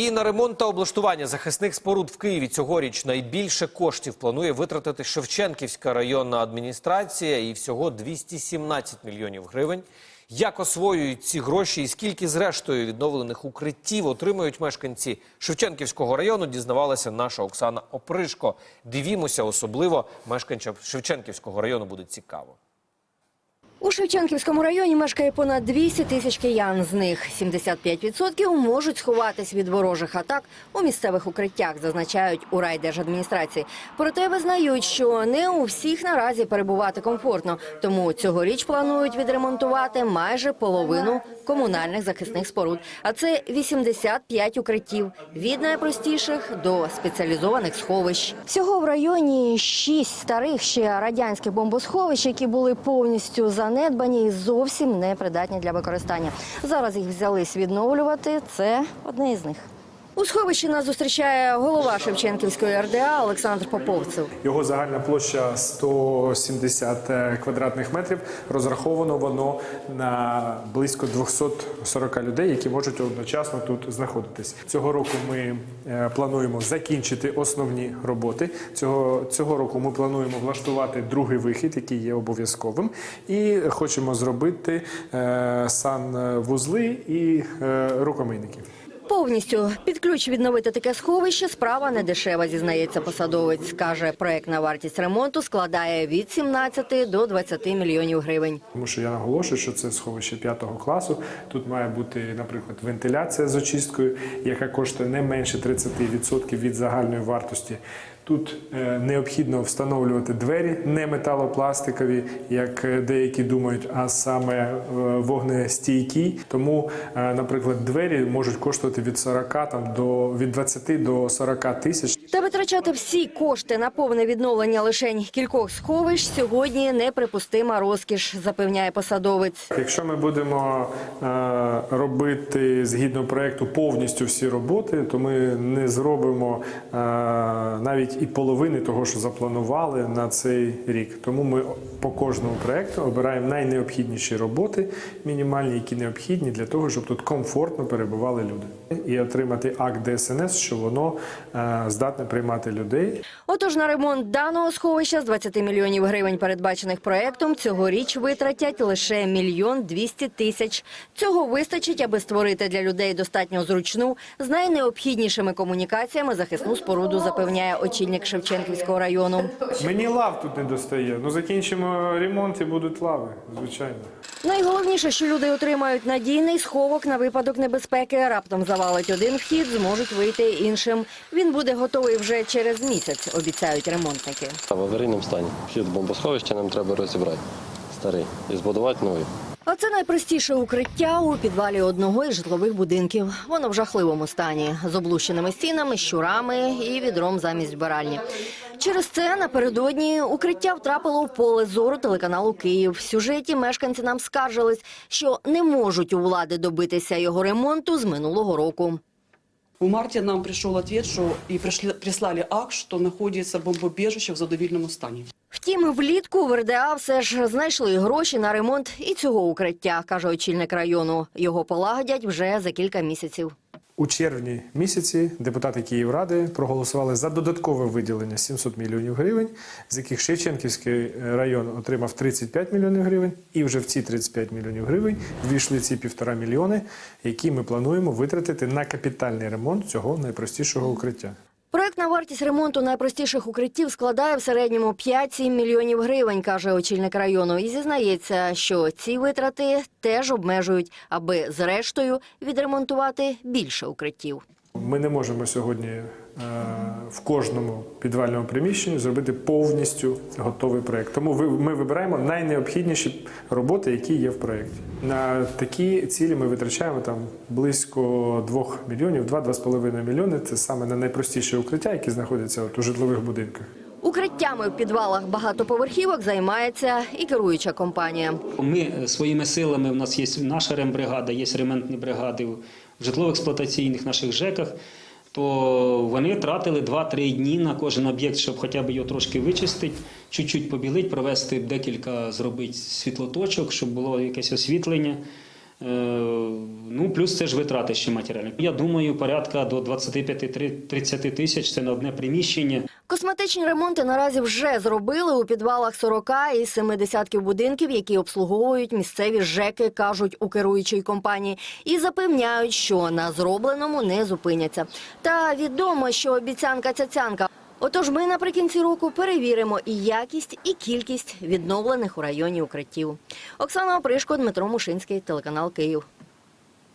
І на ремонт та облаштування захисних споруд в Києві цьогоріч найбільше коштів планує витратити Шевченківська районна адміністрація і всього 217 мільйонів гривень. Як освоюють ці гроші і скільки зрештою відновлених укриттів отримують мешканці Шевченківського району, дізнавалася наша Оксана Опришко. Дивімося, особливо мешканцям Шевченківського району буде цікаво. У Шевченківському районі мешкає понад 200 тисяч киян. З них 75% можуть сховатись від ворожих атак у місцевих укриттях, зазначають у райдержадміністрації. Проте визнають, що не у всіх наразі перебувати комфортно. Тому цьогоріч планують відремонтувати майже половину комунальних захисних споруд. А це 85 укриттів від найпростіших до спеціалізованих сховищ. Всього в районі шість старих ще радянських бомбосховищ, які були повністю занедбані і зовсім не придатні для використання. Зараз їх взялись відновлювати. Це одне із них. У сховищі нас зустрічає голова Шевченківської РДА Олександр Поповцев. Його загальна площа 170 квадратних метрів. Розраховано воно на близько 240 людей, які можуть одночасно тут знаходитись. Цього року ми е, плануємо закінчити основні роботи. Цього, цього року ми плануємо влаштувати другий вихід, який є обов'язковим, і хочемо зробити е, санвузли і е, рукомийники. Повністю під ключ відновити таке сховище справа не дешева, зізнається посадовець. Каже, проектна вартість ремонту складає від 17 до 20 мільйонів гривень. Тому що я наголошую, що це сховище п'ятого класу. Тут має бути, наприклад, вентиляція з очисткою, яка коштує не менше 30% від загальної вартості. Тут е, необхідно встановлювати двері не металопластикові, як е, деякі думають, а саме е, вогнестійкі. Тому, наприклад, двері можуть коштувати від 40 там до від 20 до 40 тисяч. Та витрачати всі кошти на повне відновлення лишень кількох сховищ сьогодні неприпустима розкіш, запевняє посадовець. Якщо ми будемо е, робити згідно проекту повністю всі роботи, то ми не зробимо е, навіть і половини того, що запланували на цей рік. Тому ми по кожному проекту обираємо найнеобхідніші роботи, мінімальні, які необхідні для того, щоб тут комфортно перебували люди, і отримати акт ДСНС, що воно е, здатне приймати людей. Отож, на ремонт даного сховища з 20 мільйонів гривень, передбачених проектом, цьогоріч витратять лише мільйон 200 тисяч. Цього вистачить, аби створити для людей достатньо зручну з найнеобхіднішими комунікаціями захисну споруду, запевняє очільник Шевченківського району. Мені лав тут не достає. Ну закінчимо ремонт і будуть лави, звичайно. Найголовніше, що люди отримають надійний сховок на випадок небезпеки. Раптом завалить один вхід, зможуть вийти іншим. Він буде готовий вже через місяць, обіцяють ремонтники. В аварійному стані. Вхід в бомбосховище нам треба розібрати старий і збудувати новий. А це найпростіше укриття у підвалі одного із житлових будинків. Воно в жахливому стані з облущеними стінами, щурами і відром замість вбиральні. Через це напередодні укриття втрапило в поле зору телеканалу Київ. В сюжеті мешканці нам скаржились, що не можуть у влади добитися його ремонту з минулого року. В марте нам пришел ответ, что и пришли, прислали акт, что находится бомбоубежище в задовільному стані. Втім, влітку в РДА все ж знайшли гроші на ремонт і цього укриття, каже очільник району. Його полагодять вже за кілька місяців. У червні місяці депутати Київради проголосували за додаткове виділення 700 мільйонів гривень, з яких Шевченківський район отримав 35 мільйонів гривень, і вже в ці 35 мільйонів гривень ввійшли ці півтора мільйони, які ми плануємо витратити на капітальний ремонт цього найпростішого укриття. Проектна вартість ремонту найпростіших укриттів складає в середньому 5-7 мільйонів гривень, каже очільник району. І зізнається, що ці витрати теж обмежують, аби зрештою відремонтувати більше укриттів. Ми не можемо сьогодні е, в кожному підвальному приміщенні зробити повністю готовий проєкт. Тому ви- ми вибираємо найнеобхідніші роботи, які є в проєкті. На такі цілі ми витрачаємо там близько 2 мільйонів, 2-2,5 мільйони. Це саме на найпростіші укриття, які знаходяться от у житлових будинках. Укриттями в підвалах багатоповерхівок займається і керуюча компанія. Ми своїми силами, у нас є наша рембригада, є ремонтні бригади в житлово-експлуатаційних наших ЖЕКах, то вони тратили 2-3 дні на кожен об'єкт, щоб хоча б його трошки вичистити, чуть-чуть побілити, провести декілька, зробити світлоточок, щоб було якесь освітлення. Е, Ну, плюс це ж витрати ще матеріальні. Я думаю, порядка до 25-30 тисяч це на одне приміщення. Косметичні ремонти наразі вже зробили у підвалах 40 із 70 будинків, які обслуговують місцеві ЖЕКи, кажуть у керуючій компанії, і запевняють, що на зробленому не зупиняться. Та відомо, що обіцянка цяцянка. Отож, ми наприкінці року перевіримо і якість, і кількість відновлених у районі укриттів. Оксана Опришко, Дмитро Мушинський, телеканал Київ.